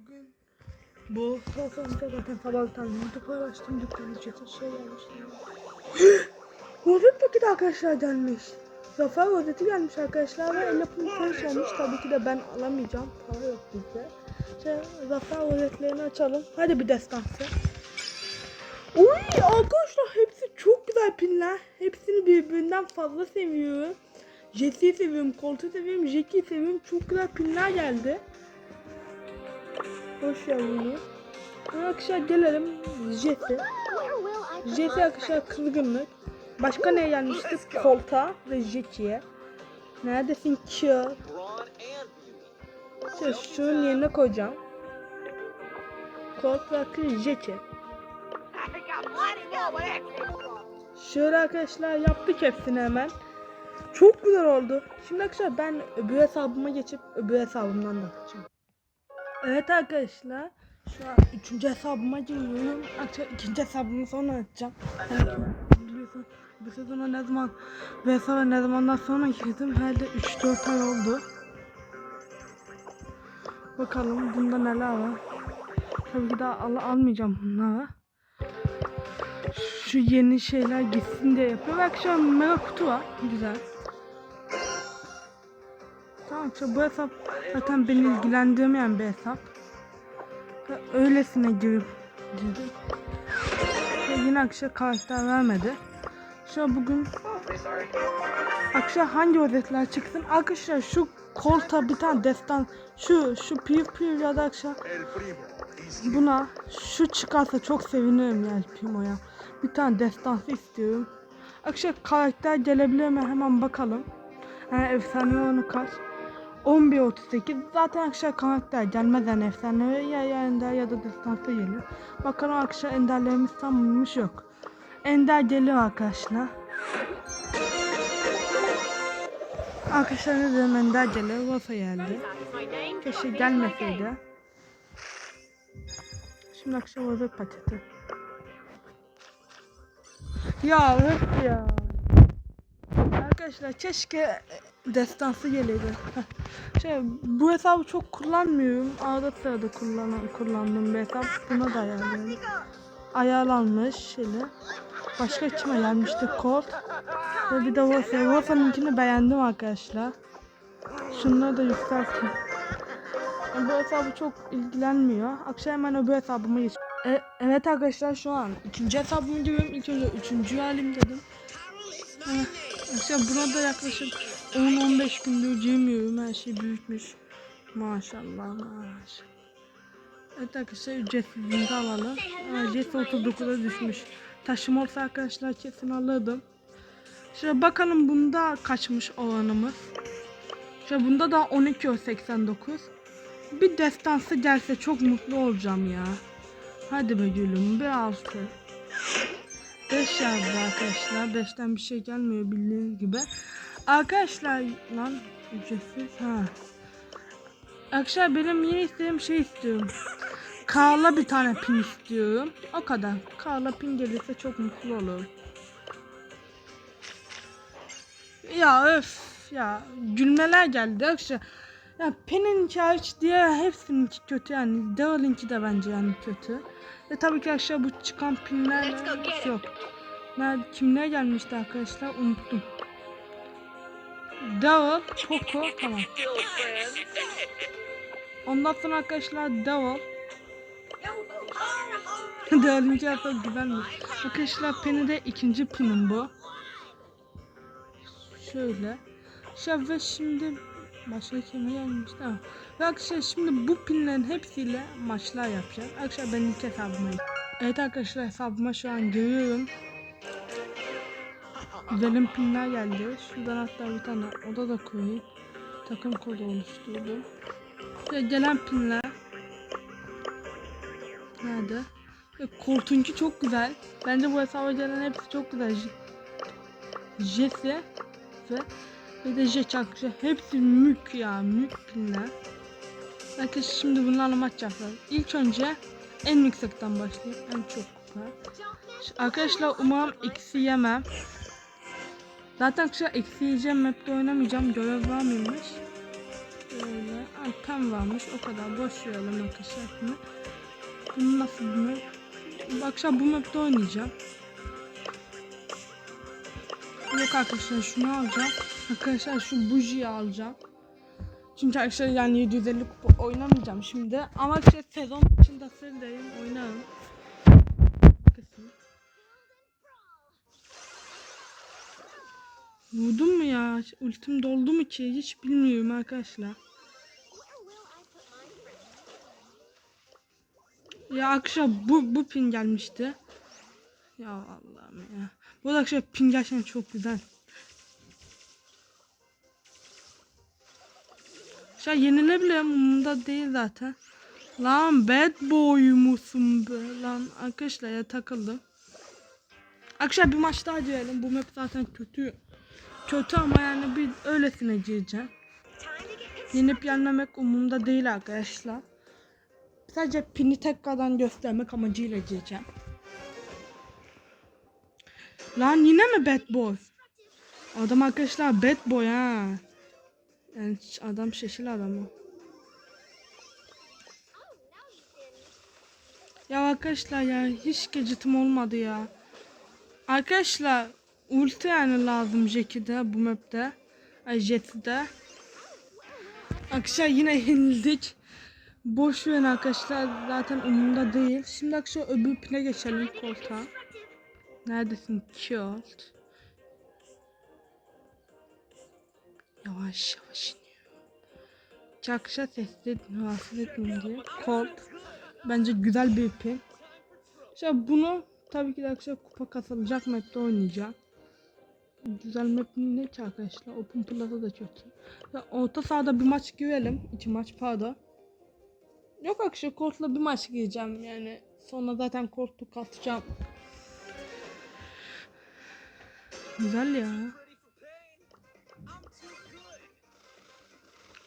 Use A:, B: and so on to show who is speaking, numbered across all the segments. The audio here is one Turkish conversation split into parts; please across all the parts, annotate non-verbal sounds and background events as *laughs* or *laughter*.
A: Bugün bu sosyalde zaten sabahtan YouTube araştım dükkanı içinde şey gelmişti. Rozet paketi arkadaşlar gelmiş. Zafer rozeti gelmiş arkadaşlar ve el yapımı polis gelmiş. Tabii ki de ben alamayacağım. Para yok bizde. İşte Zafer rozetlerini açalım. Hadi bir destansı. Uy arkadaşlar hepsi çok güzel pinler. Hepsini birbirinden fazla seviyorum. Jesse'yi seviyorum, Colt'u seviyorum, Jack'i seviyorum. Çok güzel pinler geldi. Hoş geldiniz. Arkadaşlar gelelim Jesse. Jesse arkadaşlar kızgınlık. Başka ne gelmişti? Colt'a ve Jack'iye. Neredesin ki? İşte şunun yerine koyacağım. Colt ve arkadaşlar Jack'i. Şöyle arkadaşlar yaptık hepsini hemen. Çok güzel oldu. Şimdi arkadaşlar ben öbür hesabıma geçip öbür hesabımdan da atacağım. Evet arkadaşlar. Şu an üçüncü hesabıma giriyorum. Arkadaşlar ikinci hesabımı sonra atacağım. Evet, biliyorsun bu sezona ne zaman ve sonra ne zamandan sonra girdim. Herhalde 3-4 ay oldu. Bakalım bunda neler var. Tabii ki daha al almayacağım bunları şu yeni şeyler gitsin diye yapıyor. Ve akşam mega kutu var. Güzel. İşte bu hesap zaten beni ilgilendirmeyen bir hesap. Öylesine girip girdim. Yine akşam karakter vermedi. Şu bugün akşam hangi özetler çıksın? Arkadaşlar şu kolta bir tane destan şu şu piv piv ya da akşam Buna şu çıkarsa çok sevinirim yani Pimo'ya. Bir tane destansı istiyorum. Akşam karakter gelebilir mi hemen bakalım. Yani efsane onu kaç? 11.38 zaten akşam karakter gelmez yani efsane ya ya ender ya da destansı gelir. Bakalım akşam enderlerimiz tamammış yok. Ender geliyor arkadaşlar. Arkadaşlar ne dedim ender geliyor. Rosa geldi. Keşke gelmeseydi. Şimdi akşam orada paketi. Ya öf ya. Arkadaşlar keşke destansı. Heh. şey bu hesabı çok kullanmıyorum. Arada sırada kullan kullandığım bir hesap. Buna da ayarlıyorum. Ayarlanmış şeyle. Başka kime gelmişti? Kod. Ve bir de Rosa. Rosa'nınkini beğendim arkadaşlar. Şunları da yükselteyim. Yani bu hesabı çok ilgilenmiyor. Akşam hemen öbür hesabıma geç. E, evet arkadaşlar şu an ikinci hesabıma giriyorum. İlk önce üçüncü halim dedim. Heh, akşam buna da yaklaşık 10-15 gündür girmiyorum. Her şey büyütmüş. Maşallah maşallah. Evet arkadaşlar ücretsizliğini alalım. Ha, Ücretsiz 39'a düşmüş. Taşıma olsa arkadaşlar kesin alırdım. Şöyle bakalım bunda kaçmış oranımız. Şöyle bunda da 12.89. Bir destansı gelse çok mutlu olacağım ya. Hadi be gülüm bir altı. 5 yazdı arkadaşlar. 5'ten bir şey gelmiyor bildiğiniz gibi. Arkadaşlar lan ücretsiz ha. Arkadaşlar benim yeni istediğim şey istiyorum. Karla bir tane pin istiyorum. O kadar. Karla pin gelirse çok mutlu olurum. Ya öf ya gülmeler geldi arkadaşlar. Ya Pen'in hariç diğer hepsinin kötü yani. Daryl'inki de bence yani kötü. Ve tabii ki aşağı bu çıkan pinler yok. Nerede, kimler gelmişti arkadaşlar unuttum. Daryl, Poco tamam. Ondan sonra arkadaşlar Daryl. *laughs* Daryl'inki çok güzelmiş. Arkadaşlar Pen'i de ikinci pinim bu. Şöyle. Şöyle şimdi Başka kime gelmiş tamam. Ve arkadaşlar şimdi bu pinlerin hepsiyle maçlar yapacağız. Arkadaşlar ben ilk hesabıma Evet arkadaşlar hesabıma şu an görüyorum. Güzelim pinler geldi. Şuradan hatta bir tane oda da koyayım. Takım kodu oluşturdum. Ve gelen pinler. Nerede? Ve Kortunki çok güzel. Bence bu hesaba gelen hepsi çok güzel. Jesse ve bir de jet arkadaşlar. Hepsi mük ya. Mük pinler. Arkadaşlar şimdi bunlarla maç yapacağız. İlk önce en yüksekten başlayayım. En çok. Arkadaşlar umarım eksi yemem. Zaten arkadaşlar eksi yiyeceğim. Map'te oynamayacağım. Görev var mıymış? Ay, pen varmış. O kadar. Boş verelim arkadaşlar bunu. Bunu nasıl bir map? Akşam bu map'te oynayacağım. Yok arkadaşlar şunu alacağım. Arkadaşlar şu bujiyi alacağım. Çünkü arkadaşlar yani 750 kupa oynamayacağım şimdi. Ama işte sezon içinde sildeyim oynarım. Vurdum mu ya? Ultim doldu mu ki? Hiç bilmiyorum arkadaşlar. Ya akşam bu bu pin gelmişti. Ya Allah'ım ya. Bu akşam pin gerçekten çok güzel. Şey yenilebilirim umurumda değil zaten. Lan bad boy musun be lan arkadaşlar ya takıldım. Akşam bir maç daha girelim. Bu map zaten kötü. Kötü ama yani bir öylesine gireceğim. Yenip yenmemek umurumda değil arkadaşlar. Sadece pini tekrardan göstermek amacıyla gireceğim. Lan yine mi bad boy? Adam arkadaşlar bad boy ha. Yani adam şeşil adamı. Ya arkadaşlar ya hiç gecitim olmadı ya. Arkadaşlar ulti yani lazım Jackie'de bu map'te. Ay Jet'de. Arkadaşlar yine yenildik. Boş verin arkadaşlar zaten umurumda değil. Şimdi arkadaşlar öbür pine geçelim koltuğa. Neredesin Kyolt? Yavaş yavaş iniyor. Çakışa sesli rahatsız etmeyeyim diye. Colt. Bence güzel bir pin. İşte bunu tabii ki de arkadaşlar kupa kasılacak map'te oynayacağım. Güzel map ne ki arkadaşlar? Open Plaza da kötü. Ya orta sahada bir maç girelim. İki maç pardon. Yok arkadaşlar Colt'la bir maç gireceğim yani. Sonra zaten Colt'u katacağım. Güzel ya.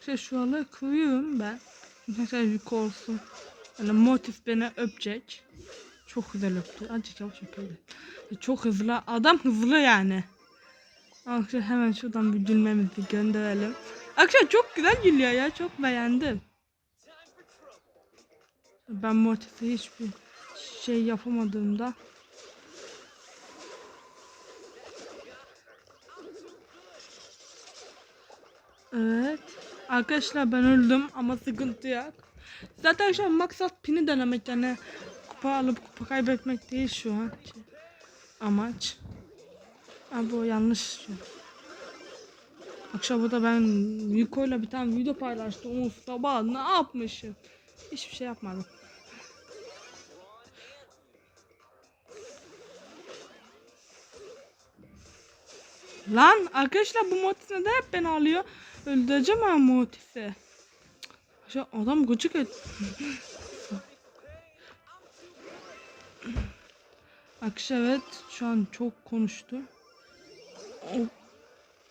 A: İşte şu anda kuyuyorum ben. Mesela bir korsun. Yani motif beni öpecek. Çok güzel öptü. Azıcık yavaş öpüyordu. Çok hızlı. Adam hızlı yani. Arkadaşlar hemen şuradan bir gülmemizi gönderelim. Arkadaşlar çok güzel gülüyor ya. Çok beğendim. Ben motife hiçbir şey yapamadığımda Evet. Arkadaşlar ben öldüm ama sıkıntı yok. Zaten şu an maksat pini denemek yani kupa alıp kupa kaybetmek değil şu an amaç. Abi o yanlış. Akşam burada ben Yuko'yla bir tane video paylaştım. O sabah ne yapmışım? Hiçbir şey yapmadım. Lan arkadaşlar bu motif neden hep beni alıyor? Öldüreceğim ben motifi. Ya adam gıcık et. Arkadaşlar evet şu an çok konuştu. O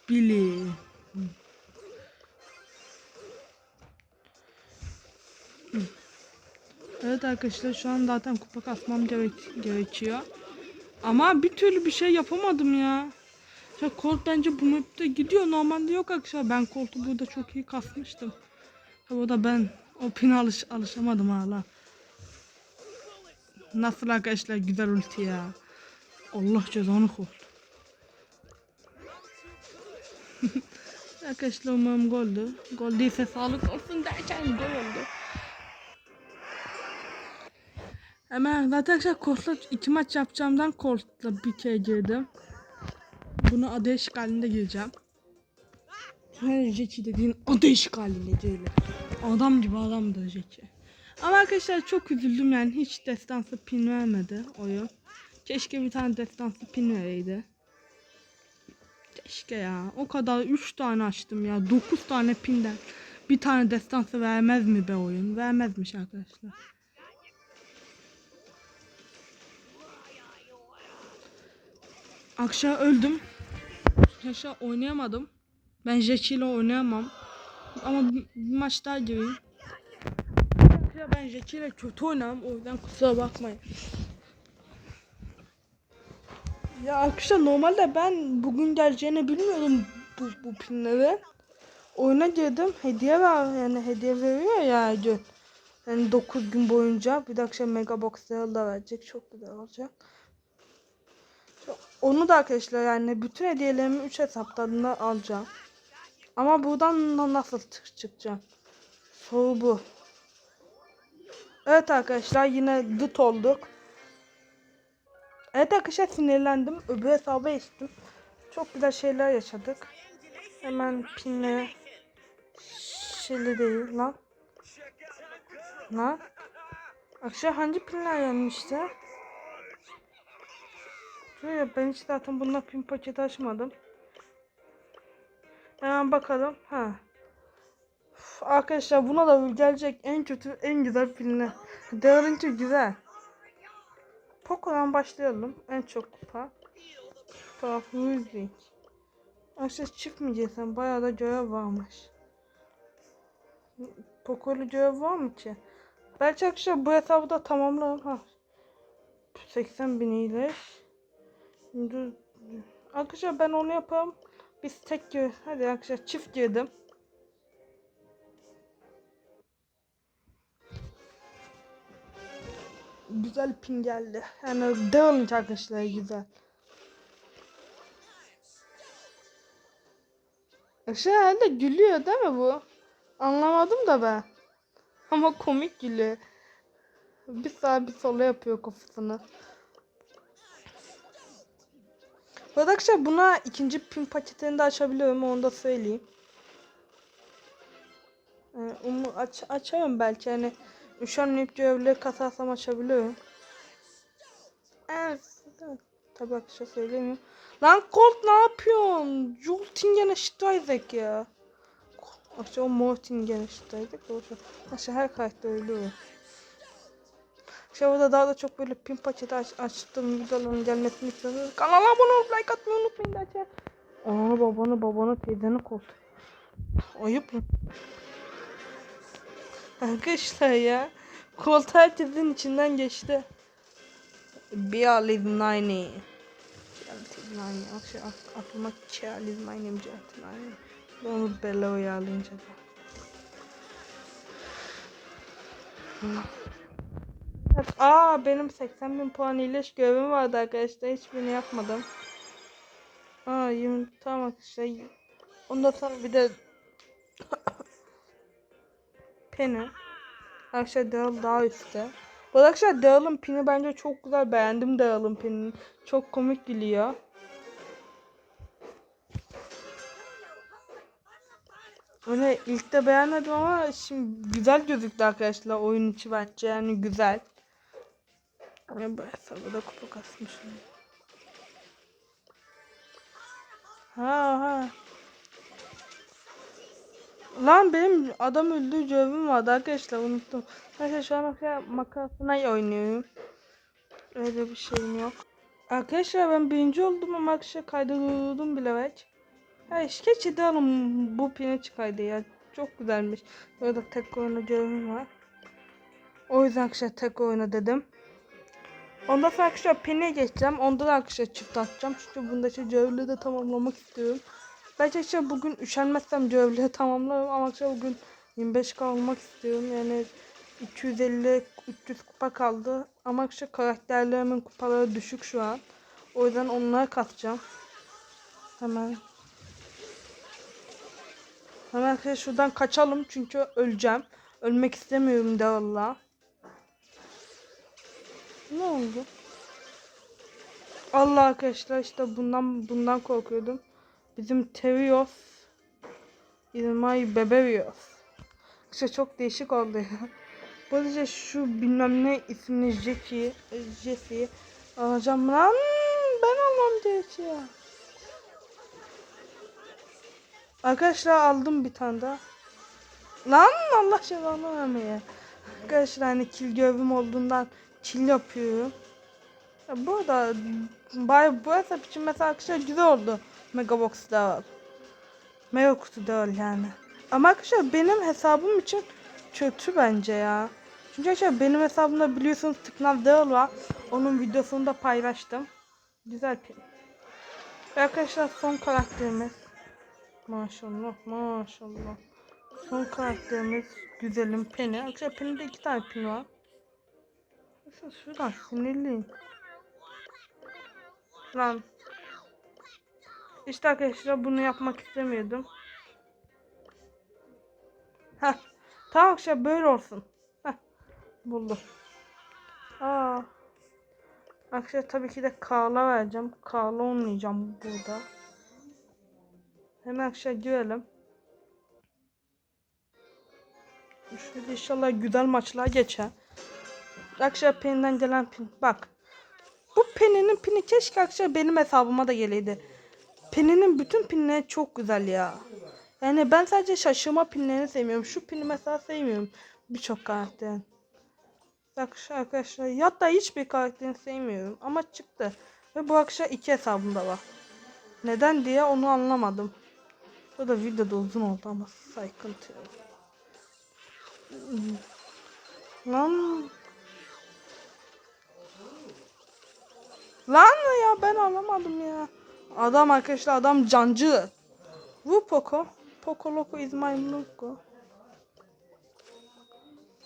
A: Billy. Evet arkadaşlar şu an zaten kupa kasmam gerek gerekiyor. Ama bir türlü bir şey yapamadım ya. Ya Colt bence bu map'te gidiyor. Normalde yok arkadaşlar. Ben Colt'u burada çok iyi kasmıştım. Ya o da ben o pine alış alışamadım hala. Nasıl arkadaşlar güzel ulti ya. Allah cezanı Colt. *laughs* arkadaşlar umarım goldü. Gol değilse sağlık olsun derken gol oldu. Hemen zaten arkadaşlar Colt'la iki maç yapacağımdan Colt'la bir kere girdim. Bunu ada işgalinde gireceğim. Her Jackie dediğin ada işgalinde değil. Adam gibi adamdı Jackie. Ama arkadaşlar çok üzüldüm yani hiç destansı pin vermedi oyun. Keşke bir tane destansı pin vereydi. Keşke ya. O kadar 3 tane açtım ya. 9 tane pinden. Bir tane destansı vermez mi be oyun? Vermezmiş arkadaşlar. Akşam öldüm. Yaşa oynayamadım. Ben Jackie ile oynayamam. Ama bir, bir maç daha gireyim. Ben Jackie ile kötü oynamam. O yüzden kusura bakmayın. Ya arkadaşlar normalde ben bugün geleceğini bilmiyordum bu, bu pinleri. oyuna girdim. Hediye var yani hediye veriyor ya gün. Yani 9 gün boyunca bir de akşam Mega Box'ları da verecek. Çok güzel olacak. Onu da arkadaşlar yani bütün hediyelerimi 3 hesaptan alacağım. Ama buradan na- nasıl çık- çıkacağım? Soru bu. Evet arkadaşlar yine dıt olduk. Evet arkadaşlar sinirlendim. Öbür hesaba geçtim. Çok güzel şeyler yaşadık. Hemen pinle şeyli değil lan. Lan. Akşam hangi pinler gelmişti? Şöyle ben hiç zaten bununla pin paketi açmadım. Hemen bakalım. Ha. Üf, arkadaşlar buna da gelecek en kötü en güzel pinler. *laughs* Devrinci güzel. Poco'dan başlayalım. En çok kupa. Taraf Music. Aşağı girsem? Bayağı da görev varmış. Poco'lu görev var mı ki? Belki arkadaşlar bu hesabı da tamamlarım. Ha. 80 bin iyileş. Dur. Arkadaşlar ben onu yapayım. Biz tek gir. Hadi arkadaşlar çift girdim. Güzel pin geldi. Yani devam arkadaşlar güzel. Arkadaşlar herhalde gülüyor değil mi bu? Anlamadım da ben. Ama komik gülüyor. Bir sağa bir sola yapıyor kafasını. Arkadaşlar buna ikinci pin paketini de açabiliyorum onu da söyleyeyim. Ee, umu aç açarım belki hani üşenmeyip görevleri kasarsam açabiliyorum. Evet. Tabii arkadaşlar söylemiyorum. Lan Colt ne yapıyorsun? Joltingen Stuyvek ya. Aşağı o Mortingen Stuyvek. Aşağı her karakter ölüyor. Burada daha da çok böyle pin paketi aç, açtım videoların gelmesini istiyorsanız kanala abone olup like atmayı unutmayın zaten. Aa babanı babanı teyzeni kol. Ayıp mı? Arkadaşlar ya. Colt herkesin içinden geçti. Bializ Nine. Nine. Aklıma Bializ Nine mi Nine. Ben onu bela uyarlayınca da. Evet, aa benim 80 bin puan iyileş görevim vardı arkadaşlar. Hiçbirini yapmadım. Aa 20 tamam arkadaşlar. Ondan sonra bir de Penny. Arkadaşlar Daryl daha üstte. Bu arkadaşlar Daryl'ın pini bence çok güzel. Beğendim Daryl'ın pinini. Çok komik gülüyor. Öyle ilk de beğenmedim ama şimdi güzel gözüktü arkadaşlar oyun içi bence yani güzel. Ya bu hesabı da kupa kasmışım. Ha ha. Lan benim adam öldüğü görevim vardı arkadaşlar unuttum. Arkadaşlar şu an maka makasına oynuyorum. Öyle bir şeyim yok. Arkadaşlar ben birinci oldum ama arkadaşlar kaydırdım bile belki. Ya keşke edelim bu pine çıkaydı ya. Çok güzelmiş. Burada tek oyunu görevim var. O yüzden arkadaşlar tek oyunu dedim. Ondan sonra arkadaşlar pine geçeceğim. Onda da arkadaşlar çift atacağım. Çünkü bunda işte görevleri de tamamlamak istiyorum. Belki işte bugün üşenmezsem görevleri *laughs* tamamlarım ama işte bugün 25 kalmak istiyorum. Yani 250 300 kupa kaldı. Ama işte karakterlerimin kupaları düşük şu an. O yüzden onları katacağım. Hemen. Hemen şuradan kaçalım çünkü öleceğim. Ölmek istemiyorum de. Ne oldu? Allah arkadaşlar işte bundan bundan korkuyordum. Bizim Terios İlmay Beberios. İşte çok değişik oldu ya. Böylece şu bilmem ne isimli Jackie, Jesse'yi alacağım lan. Ben almam Jesse'yi. ya. Arkadaşlar aldım bir tane daha. Lan Allah cezanı vermeye. Arkadaşlar hani kill görevim olduğundan kill yapıyorum. Ya bu arada bay bu hesap için mesela arkadaşlar güzel oldu. Megabox da Mega kutu da öyle yani. Ama arkadaşlar benim hesabım için kötü bence ya. Çünkü arkadaşlar benim hesabımda biliyorsunuz tıknav Dağıl var. Onun videosunu da paylaştım. Güzel pin. Ve arkadaşlar son karakterimiz. Maşallah maşallah. Son karakterimiz güzelim Penny. Arkadaşlar Penny'de iki tane pin var. Arkadaşlar şuradan sinirliyim. Lan. İşte arkadaşlar bunu yapmak istemiyordum. Heh. Tamam arkadaşlar böyle olsun. Heh. Buldum. Aa. Arkadaşlar tabii ki de Karl'a vereceğim. Karl'a oynayacağım burada. Hemen arkadaşlar girelim. Şöyle inşallah güzel maçlar geçer. Arkadaşlar Penny'den gelen pin. Bak. Bu Penny'nin pini keşke arkadaşlar benim hesabıma da geleydi. Penny'nin bütün pinleri çok güzel ya. Yani ben sadece şaşırma pinlerini sevmiyorum. Şu pini mesela sevmiyorum. Birçok karakterin. Bak arkadaşlar hatta hiçbir karakterini sevmiyorum. Ama çıktı. Ve bu arkadaşlar iki hesabımda var. Neden diye onu anlamadım. Bu da videoda uzun oldu ama sıkıntı yok. Lan Lan ya ben anlamadım ya. Adam arkadaşlar adam cancı. Bu Poco. Poco Loco is my Loco.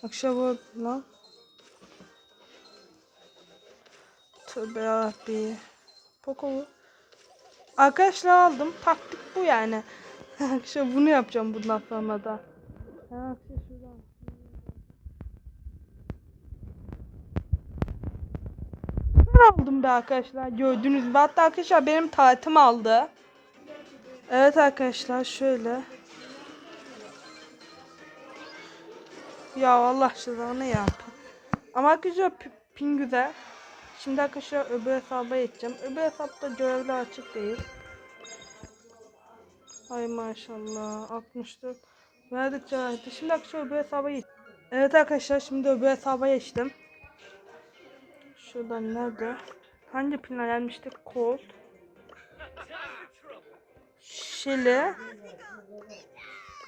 A: Akşam bu lan. Tövbe yarabbi. Poco. Arkadaşlar aldım. Taktik bu yani. *laughs* Akşam bunu yapacağım bundan sonra da. Akşam şuradan. Ben aldım be arkadaşlar. Gördünüz mü? Hatta arkadaşlar benim taatim aldı. Evet arkadaşlar şöyle. Ya Allah aşkına ne ya? Ama arkadaşlar pi- pin. Şimdi arkadaşlar öbür hesaba geçeceğim. Öbür hesapta görevli açık değil. Ay maşallah 64. Verdikçe verdi. Şimdi arkadaşlar öbür hesaba geç. Evet arkadaşlar şimdi öbür hesaba geçtim. Şuradan nerede? Hangi pinler gelmiştik? Colt. Şili.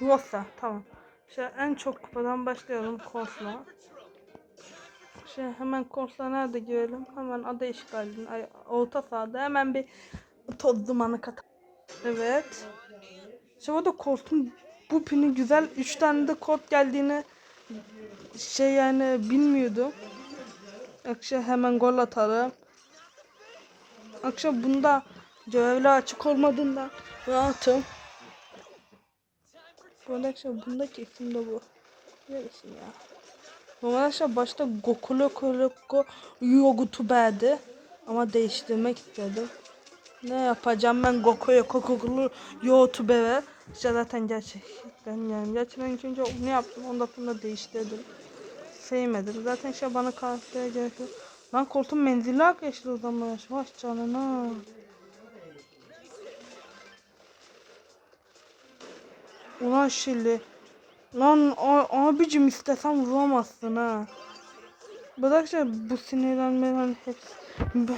A: Rosa. Tamam. Şey en çok kupadan başlayalım Colt'la. Şey hemen Colt'la nerede girelim? Hemen ada işgalinin orta sahada hemen bir toz dumanı kat. Evet. Şimdi burada Colt'un bu pini güzel. 3 tane de Colt geldiğini şey yani bilmiyordum. Akşam hemen gol atarım. Akşam bunda görevli açık olmadığından rahatım. Bu akşam bunda kesin de bu. Neresin ya? Normal arkadaşlar başta Goku Loco Loco Yogutube'di. Ama değiştirmek istedim. Ne yapacağım ben Goku Loco Goku Yogutube'ye. İşte zaten gerçekten yani. İlk önce ne yaptım ondan sonra değiştirdim sevmedim. Zaten işte bana karaktere gerek yok. Lan koltuğun menzili arkadaşlar o zaman. Canına. Ulan şili. Lan abicim istesem vuramazsın ha. Şey bu sinirlenmelerin hepsi,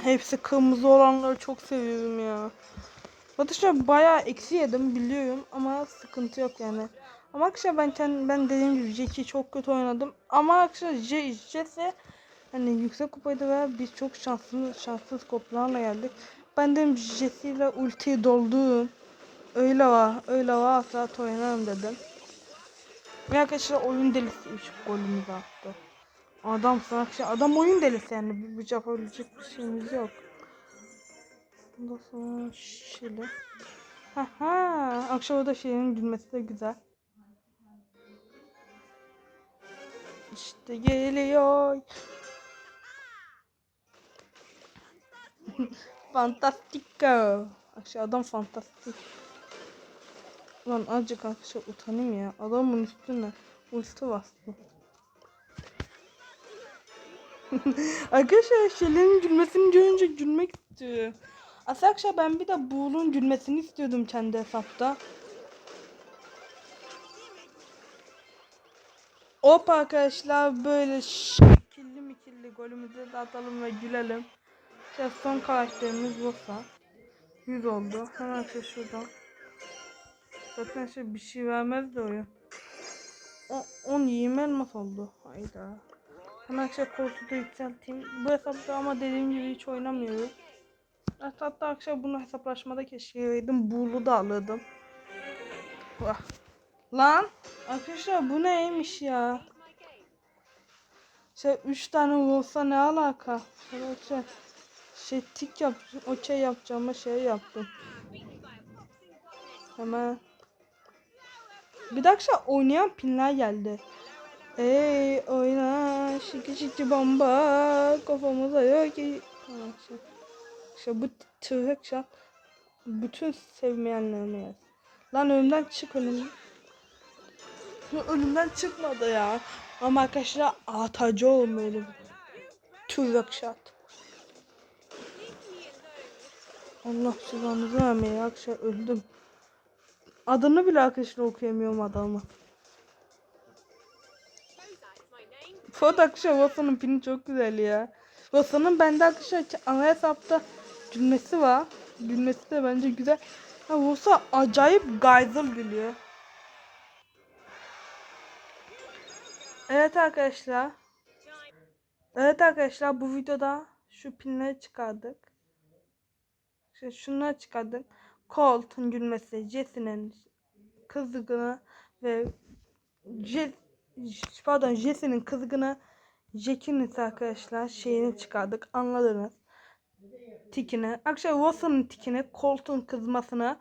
A: hepsi kırmızı olanları çok seviyorum ya. Arkadaşlar bayağı eksi yedim biliyorum ama sıkıntı yok yani. Ama arkadaşlar ben kendim, ben dediğim gibi Jack'i çok kötü oynadım. Ama arkadaşlar Jesse hani yüksek kupaydı ve biz çok şanslı şanssız koplarla geldik. Ben dedim Jesse ile ultiyi doldum. Öyle var, öyle var saat oynarım dedim. Ve arkadaşlar oyun delisi 3 golümüzü attı. Adam arkadaşlar adam oyun delisi yani bir yapabilecek bir şeyimiz yok. Bundan sonra şöyle. Ha ha. Akşam orada şeyin gülmesi de güzel. İşte geliyor. Fantastico. Aşağıdan fantastik. Lan azıcık arkadaşlar utanayım ya. Adamın üstüne ulti bastı. *laughs* arkadaşlar şeylerin gülmesini görünce gülmek istiyor. Aslında arkadaşlar ben bir de Buğul'un gülmesini istiyordum kendi hesapta. Hop arkadaşlar böyle şekilli mikilli golümüzü de atalım ve gülelim. İşte son karakterimiz Rosa. 100 oldu. Hemen işte şuradan. Zaten şey bir şey vermez de oyun. O, 10 20 elmas oldu. Hayda. Hemen şey koltuğu da yükselteyim. Bu hesapta ama dediğim gibi hiç oynamıyoruz. Hatta akşam bunu hesaplaşmada keşke yedim. Buğulu da alırdım. Vah. Lan arkadaşlar bu neymiş ya? Şey üç tane olsa ne alaka? Şey, şey tik yap, okey yapacağıma şey yaptım. Hemen. Bir dakika oynayan pinler geldi. Ey oyna şiki şiki bomba kafamıza yok ki. İşte bu tırhık şart bütün sevmeyenlerime yaz. Lan önümden çık önümden. Önümden çıkmadı ya. Ama arkadaşlar atacı olmalı. Tırhık şart. Allah cezanızı vermeye arkadaşlar öldüm. Adını bile arkadaşlar okuyamıyorum adamı. Foto arkadaşlar Watson'ın pini çok güzel ya. Watson'ın bende arkadaşlar ana hesapta gülmesi var. Gülmesi de bence güzel. Ha Watson acayip gayzıl gülüyor. Evet arkadaşlar. Evet arkadaşlar bu videoda şu pinleri çıkardık. İşte şunları çıkardık. Colt'un gülmesi, Jesse'nin kızgını ve Je pardon Jesse'nin kızgını Jack'in ise arkadaşlar şeyini çıkardık anladınız. Tikini. Arkadaşlar Watson'ın tikini, Colt'un kızmasını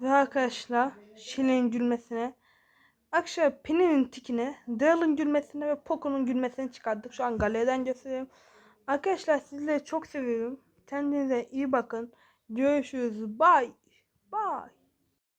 A: ve arkadaşlar Shelley'in gülmesini. Arkadaşlar Penny'nin tikini, Daryl'ın gülmesini ve Poco'nun gülmesini çıkardık. Şu an galeriden gösteriyorum. Arkadaşlar sizleri çok seviyorum. Kendinize iyi bakın. Görüşürüz. Bye. Bye.